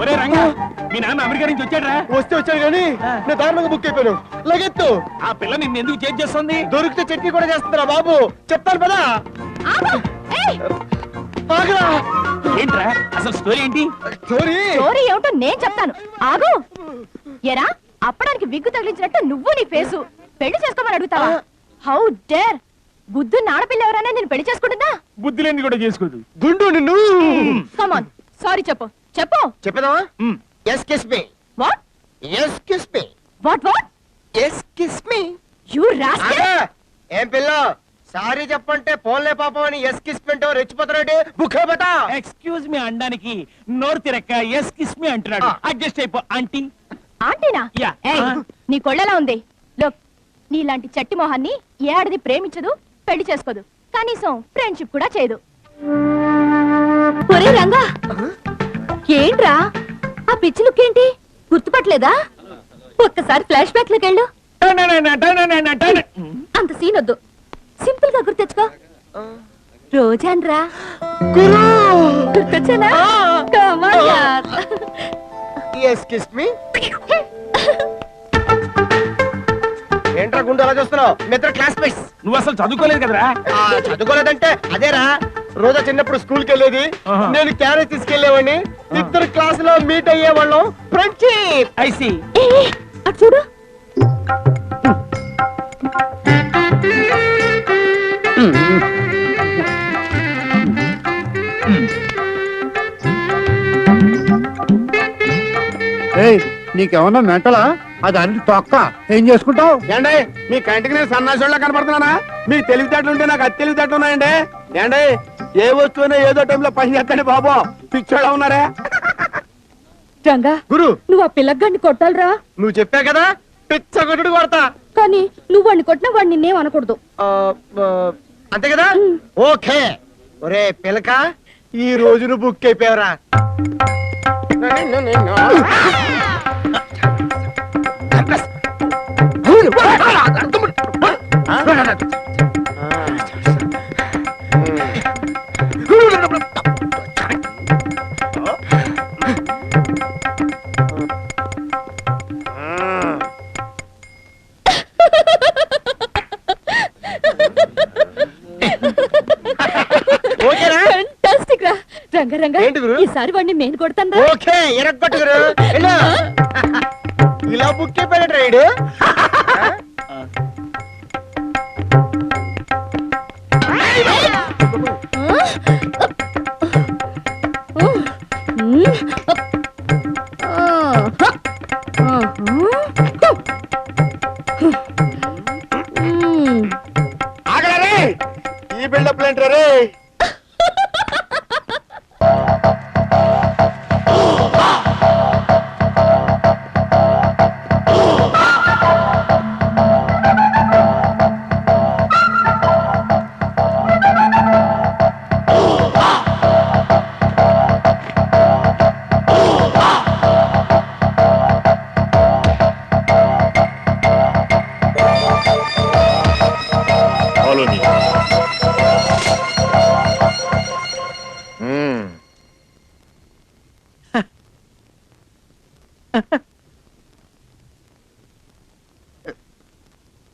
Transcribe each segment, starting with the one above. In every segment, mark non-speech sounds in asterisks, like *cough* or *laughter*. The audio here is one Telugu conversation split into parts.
ఒరే రంగా మీ నాన్న అమెరికా నుంచి వచ్చాడ్రా. వస్తే వచ్చాను కానీ నేను దారుణంగా బుక్ అయిపోయాను. లగెత్తు ఆ పిల్ల నిన్ను ఎందుకు చేంజ్ చేస్తుంది? దొరికితే చట్నీ కూడా చేస్తారా బాబు? చెప్తాను పదా? ఆగు! ఏయ్, ఆగరా ఏంట్రా అసలు స్టోరీ ఏంటి? సారీ స్టోరీ ఏమిటో నేను చెప్తాను. ఆగు. ఎరా అప్పడానికి విగ్గు తగిలించినట్టు నువ్వు నీ ఫేసు. పెళ్ళి చేసుకోమని అడుగుతావా? How dare. బుద్ధున్న ఆడపిల్ల ఎవరైనా నేను పెళ్ళి చేసుకుంటుందా? బుద్ధి లేని కూడా చేసుకోదు. గుండు నిన్ను. కమాన్ సారీ చెప్పు. చెప్పు. చెప్పేదావా మ్. Yes kiss me what yes kiss me what what yes kiss me you rascal ఏం పిల్ల? సారీ చెప్పంటే పోన్లే పాపం అని ఎస్ కిస్ పింటో రెచ్చిపోతారంటే బుక్ అయిపోతా ఎక్స్క్యూజ్ మీ అనడానికి నోరు తిరక్క ఎస్ కిస్ మీ అంటున్నాడు. అడ్జస్ట్ అయిపో ఆంటీ ఆంటీనా? Ah. నీ కొళ్ళలా ఉంది? లోక్ నీలాంటి చట్టి మొహాన్ని ఏ ఆడది ప్రేమించదు? పెళ్ళి చేసుకోదు. కనీసం ఫ్రెండ్షిప్ కూడా చేయదు. ఒరే రంగా! ఏంట్రా? ఆ పిచ్చి లుక్ ఏంటి? గుర్తుపట్టలేదా? ఒక్కసారి ఫ్లాష్ బ్యాక్లోకి వెళ్ళు. అంత సీన్ వద్దు. సింపుల్గా గుర్తెచ్చుకో రోజాన్రా గురు! గుర్తొచ్చానా? *laughs* ఏంట్రా గుండు అలా చూస్తున్నావు? మిత్ర క్లాస్మేట్స్ నువ్వు అసలు చదువుకోలేదు కదరా? చదువుకోలేదంటే అదేరా? రోజా చిన్నప్పుడు స్కూల్కి వెళ్ళేది. ఆహా. నేను క్యారేజ్ తీసుకెళ్ళేవాడిని ఇద్దరు క్లాస్లో మీట్ అయ్యేవాళ్ళం. ఫ్రెండ్షిప్ ఐసి ఏ, ఏ, అటు చూడు. ఏయ్ నీకేమన్నా మెంటలా? అది అరటి తొక్క. ఏం చేసుకుంటావు? ఏండే మీ కంటికి నేను సన్నాసోళ్ళ కనపడుతున్నానా? మీ తెలివితేటలు ఉంటే నాకు అది తెలివితేటలు ఉన్నాయండి. ఏండే ఏ వస్తువునే ఏదో టైంలో పని చేస్తాండి బాబు. పిచ్చోడా ఉన్నారా? రంగా గురు. నువ్వు ఆ పిల్లగాడిని కొట్టాలరా. నువ్వు చెప్పా కదా పిచ్చ కొట్టుడు కొడతా. కానీ నువ్వు వాడిని కొట్టినా వాడు నిన్నేం అనకూడదు. ఆ, ఆ, అంతే కదా? ఓకే. ఒరే పిలక ఈ రోజు నువ్వు బుక్ అయిపోయావరా. ఓకేనా? ఫెంటాస్టిక్ రా. రంగా రంగా. ఏంటి గురు? ఈసారి వాడిని నేను కొడతాను రా. ఓకే. ఇలా బుక్ అయిపోయాడు రైడు Oh. *laughs*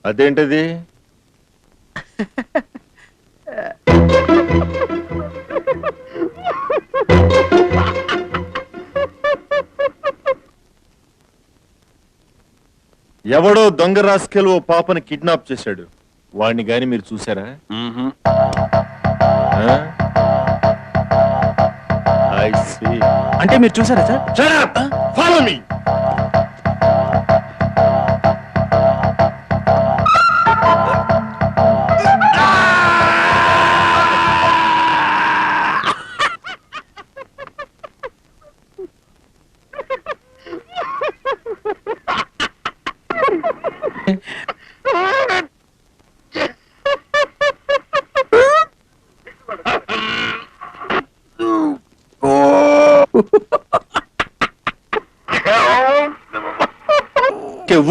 అదేంటది? ఎవడో దొంగ రాసుకెళ్ళి ఓ పాపని కిడ్నాప్ చేశాడు. వాడిని గాని మీరు చూసారా ఐ సీ అంటే మీరు చూసారా సార్? ఫాలో మీ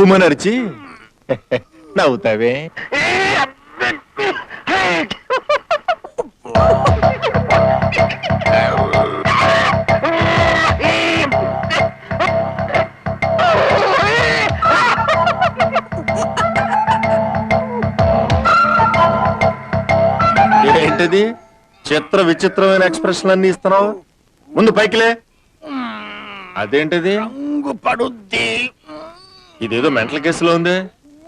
ఉరుమని అరిచి నవ్వుతావే. ఏంటది చిత్ర విచిత్రమైన ఎక్స్ప్రెషన్ అన్ని ఇస్తున్నావు? ముందు పైకిలే. అదేంటిది? పడుద్ది. ఇదేదో మెంటల్ కేసులో ఉంది.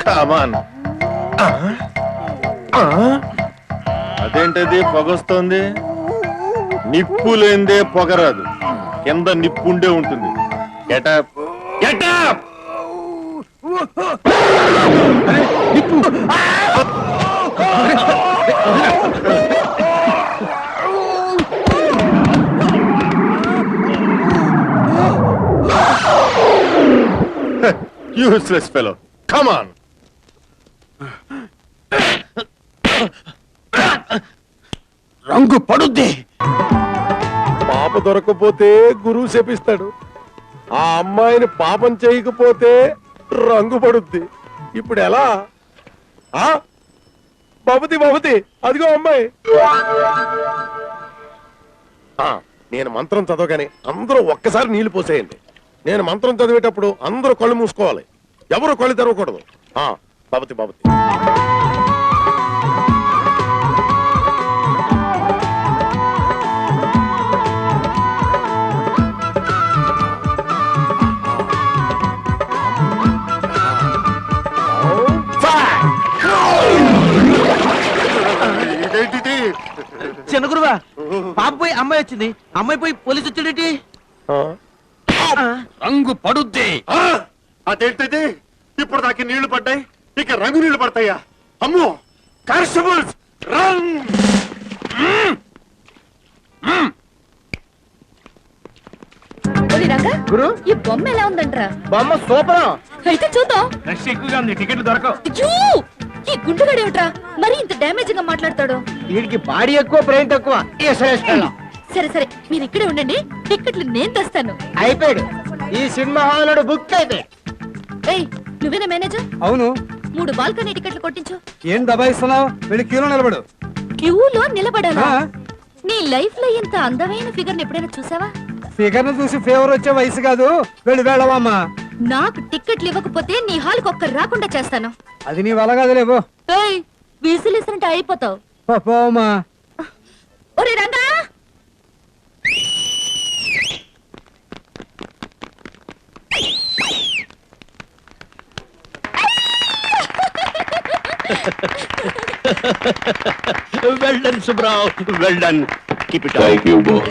కామాన్ అదేంటిది? పొగొస్తోంది. నిప్పు లేందే పొగరాదు కింద నిప్పు ఉండే ఉంటుంది. Get up get up useless fellow come on రంగు పడుద్ది. పాప దొరకపోతే గురువు శపిస్తాడు. ఆ అమ్మాయిని పాపం చేయకపోతే రంగు పడుద్ది. ఇప్పుడు ఎలా? ఆ? బబుతి బబుతి అదిగో అమ్మాయి. ఆ, నేను మంత్రం చదవగానే అందరూ ఒక్కసారి నీళ్ళు పోసేయండి. నేను మంత్రం చదివేటప్పుడు అందరూ కళ్ళు మూసుకోవాలి. ఎవరు కళ్ళు తెరవకూడదు. బబుతి బబుతి చిన్న గురువా పాప పోయి అమ్మాయి వచ్చింది. అమ్మాయి పోయి పోలీసు వచ్చాడేటి? రంగు పడుద్ది. అదేంటిది? ఇప్పుడు దాకా నీళ్ళు పడ్డాయి. ఇక రంగు నీళ్ళు పడతాయా? అమ్మో! Constables run! రంగా గురు! ఈ బొమ్మ ఎలా ఉందంట్రా? బొమ్మ సూపర్! అయితే చూద్దాం. రష్ ఎక్కువగా ఉంది టికెట్ దొరకవు! ఈ మరి ఇంత డ్యామేజ్గా మాట్లాడతాడు. వీడికి బాడీ ఎక్కువ బ్రెయిన్ తక్కువ. సరే సరే మీరు ఇక్కడే ఉండండి. టిక్కెట్లు నేను తెస్తాను. అయిపోయాడు. ఈ సినిమా హాల్ బుక్ అయితే ఏయ్ నువ్వేనా మేనేజర్ అవును. మూడు బాల్కనీ టికెట్లు కొట్టించు. ఏం దబాయిస్తున్నావు? వెళ్ళి క్యూలో నిలబడు. క్యూలో నిలబడాలా? ఆ. నీ లైఫ్లో ఇంత అందమైన ఫిగర్ ఎప్పుడైనా చూసావా? ఫిగర్ను చూసి ఫేవర్ వచ్చే వయసు కాదు. వెళ్ళి వెళ్ళవమ్మా. నాకు టిక్కెట్లు ఇవ్వకపోతే నీ హాల్ ఒక్కరు రాకుండా చేస్తాను. అది నీ వల్ల కాదులేవో ఏయ్ విసిలిసినట్టు అయిపోతావు. పోమ్మా. ఒరే Ranga! Well done Subrao well done keep it Thank you, boss.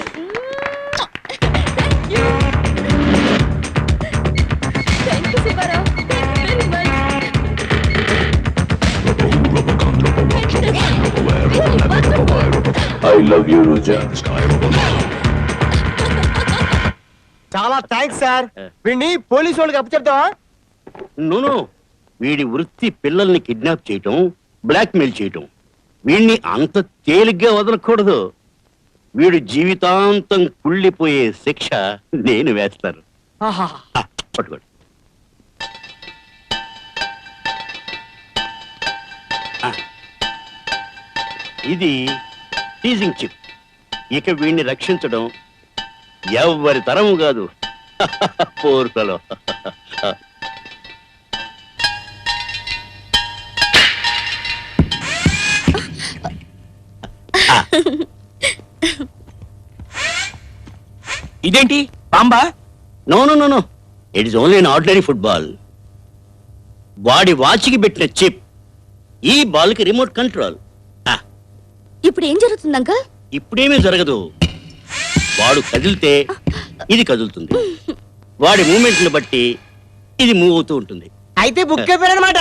Thank you much I love you, Ruja. చాలా థ్యాంక్స్ సార్ వీడిని పోలీసు వాళ్ళకి అప్పు చెప్తావా నూను. వీడి వృత్తి పిల్లల్ని కిడ్నాప్ చేయటం బ్లాక్మెయిల్ చేయటం. వీడిని అంత తేలిగ్గా వదలకూడదు. వీడు జీవితాంతం కుళ్ళిపోయే శిక్ష నేను వేస్తాను. పట్టుకోండి. ఇది టీజింగ్ చిప్ ఇక వీడిని రక్షించడం ఎవ్వరి తరము కాదు. *laughs* పోర్కలో *laughs* ఇదేంటి? బాంబా no no no no it is only an ordinary football వాడి వాచ్కి పెట్టిన చిప్ ఈ బాల్కి రిమోట్ కంట్రోల్ ఇప్పుడు ఏం జరుగుతుంది అంకల్? ఇప్పుడేమీ జరగదు. వాడు కదిలితే ఇది కదులుతుంది. వాడి మూమెంట్ని బట్టి ఇది మూవ్ అవుతూ ఉంటుంది. అయితే బుక్ అయిపోయారనమాట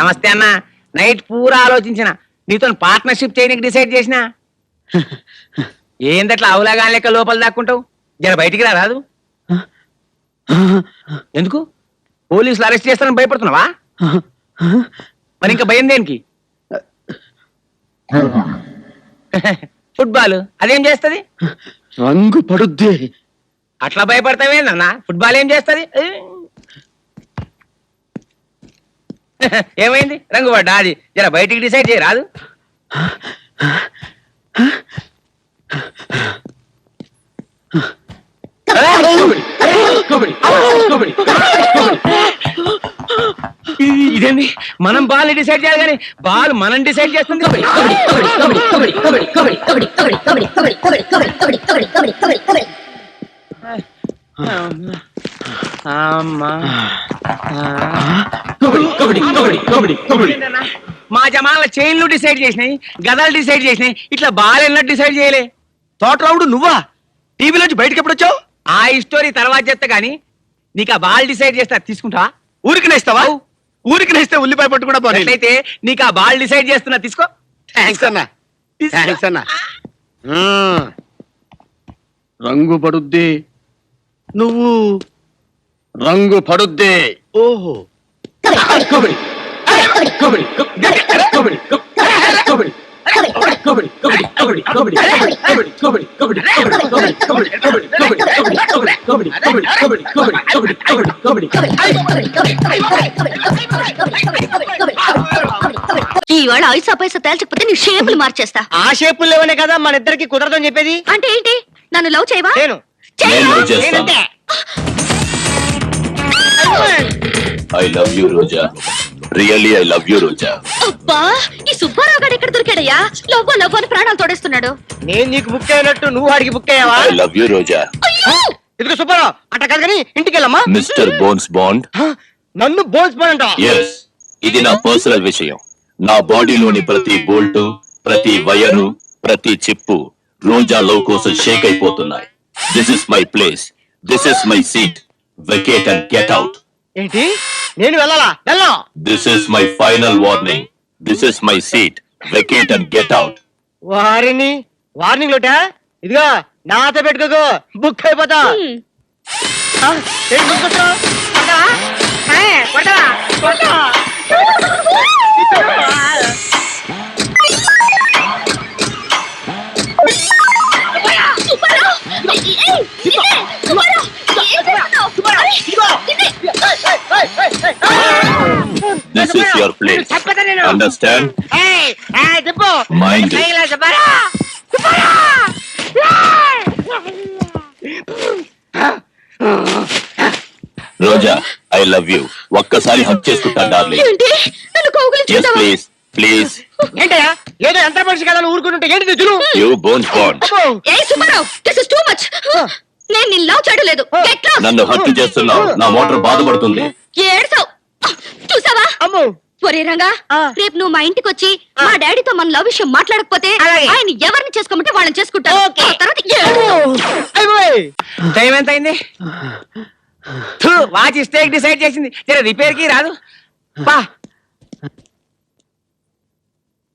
నమస్తే అన్న. నైట్ పూరా ఆలోచించిన. నీతో పార్ట్నర్షిప్ చేయడానికి డిసైడ్ చేసిన. ఏందట్లా అవులాగా లెక్క లోపల దాక్కుంటావు? జర బయటికి రా రాదు. ఎందుకు? పోలీసులు అరెస్ట్ చేస్తారని భయపడుతున్నావా? మరి ఇంకా భయం దేనికి? ఫుట్బాల్ అదేం చేస్తది? రంగు పడుద్దే. అట్లా భయపడతావేందన్న ఫుట్బాల్ ఏం చేస్తది? *laughs* ఏమైంది? రంగు పడ్డా? అది జర బయటికి డిసైడ్ చేయ రాదు. ఇదేంది? మనం బాల్ డిసైడ్ చేయాలి కానీ బాల్ మనం డిసైడ్ చేస్తుంది. అమ్మా. మా జమాల చైన్లు డిసైడ్ చేసినాయి గదాలు డిసైడ్ చేసినాయి ఇట్లా బాల్ ఎన్నట్టు డిసైడ్ చేయలే. తోటరావుడు నువ్వా? టీవీలోంచి బయటకి ఎప్పుడు వచ్చావు? ఆ స్టోరీ తర్వాత చెప్తా గానీ నీకు ఆ బాల్ డిసైడ్ చేస్తా తీసుకుంటా ఊరికి నేస్తావా? ఊరికి నేస్తే ఉల్లిపాయ పట్టు కూడా పోనీ. అయితే నీకు ఆ బాల్ డిసైడ్ చేస్తున్నా తీసుకో. థ్యాంక్స్ అన్న. థ్యాంక్స్ అన్న. రంగు పడుద్ది. నువ్వు. రంగు పడుద్ది. ఓహో. ఇవాళ ఐసా పైసా తేల్చకపోతే నీ షేపులు మార్చేస్తా. ఆ షేపులు లేవనే కదా మన ఇద్దరికి కుదరదని చెప్పేది? అంటే ఏంటి? నన్ను లవ్ చేయవా? నేను. చేయవా? నేనంటే. I love you Roja really I love you Roja అబ్బా ఈ సుబ్బారావు గారు ఎక్కడ దొరికాడయ్యా? లవ్వ లవ్వ అని ప్రాణాలు తోడేస్తున్నాడు. నేను నీకు బుక్ అయినట్టు నువ్వు వాడికి బుక్ అయ్యావా? ఐ లవ్ యూ రోజా అయ్యో! ఇదిగో సుబ్బారావు అట్ట కాదు కానీ ఇంటికి వెళ్ళమ్మా. మిస్టర్ బోన్స్ బాండ్ నన్ను బోన్స్ పడంట ఎస్ ఇది నా పర్సనల్ విషయం. నా బాడీలోని ప్రతి బోల్టు ప్రతి వైరు ప్రతి చిప్పు రోజా లవ్ కోసం షేక్ అయిపోతున్నాయి. This is my place this is my seat vacate and get out ఏంటి నేను వెళ్ళాలా వెళ్ళా this is my final warning this is my seat vacate and get out వారిని వార్నింగ్ లోటా ఇదిగో నాతో పెట్టుకోకు బుక్ అయిపోతా ఆ, ఏంటి బుక్ కొట్టావు? కొడతావా? ఏ, కొడతావా? కొడతావా? సుబ్బారావు! ఏయ్, నిన్నే! Subbarao! This is your place? Understand! Subbarao! Roja I love you ఒక్కసారి హక్ చేసుకుంటా డార్లింగ్ ఎస్ ప్లీజ్ ప్లీజ్ ఏంటయ్యా? ఏదో ఎంత మనిషి కదా ఊరుకుంటుంటే ఏంటి జులు you bones bond A Subbarao this is too much నేను నిన్ను లవ్ చేయడం లేదు గెట్ లాస్ట్ నన్ను హత్య చేస్తున్నావు. నా మోటార్ బాధపడుతుంది. ఏడ్సావు చూసావా? అమ్మో. ఒరే రంగా. రేపు నువ్వు మా ఇంటికి వచ్చి మా డాడీతో మన లవ్ విషయం మాట్లాడకపోతే. ఆయన ఎవరిని చేసుకోమంటే వాళ్ళని ఏడు. టైం ఎంత అయింది వాచ్ స్టేక్ డిసైడ్ చేసింది. జర రిపేర్కి రాదు. బా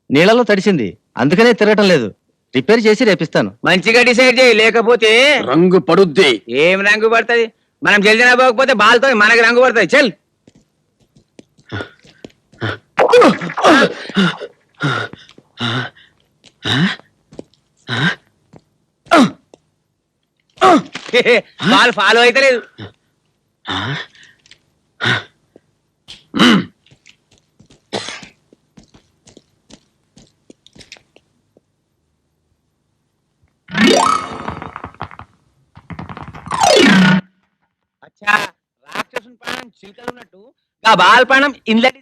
నీళ్ళలో తడిసింది. అందుకనే తిరగటం లేదు. రిపేర్ చేసి రేపిస్తాను. మంచిగా డిసైడ్ చేయి లేకపోతే రంగు పడుద్ది. ఏం రంగు పడుతుంది? మనం జల్దీ పోకపోతే బాల్తో మనకి రంగు పడుతుంది. చల్. *laughs* బాల్ ఫాలో అయితే లేదు ബാൽപ്പണം ഇൻലെറ്റ്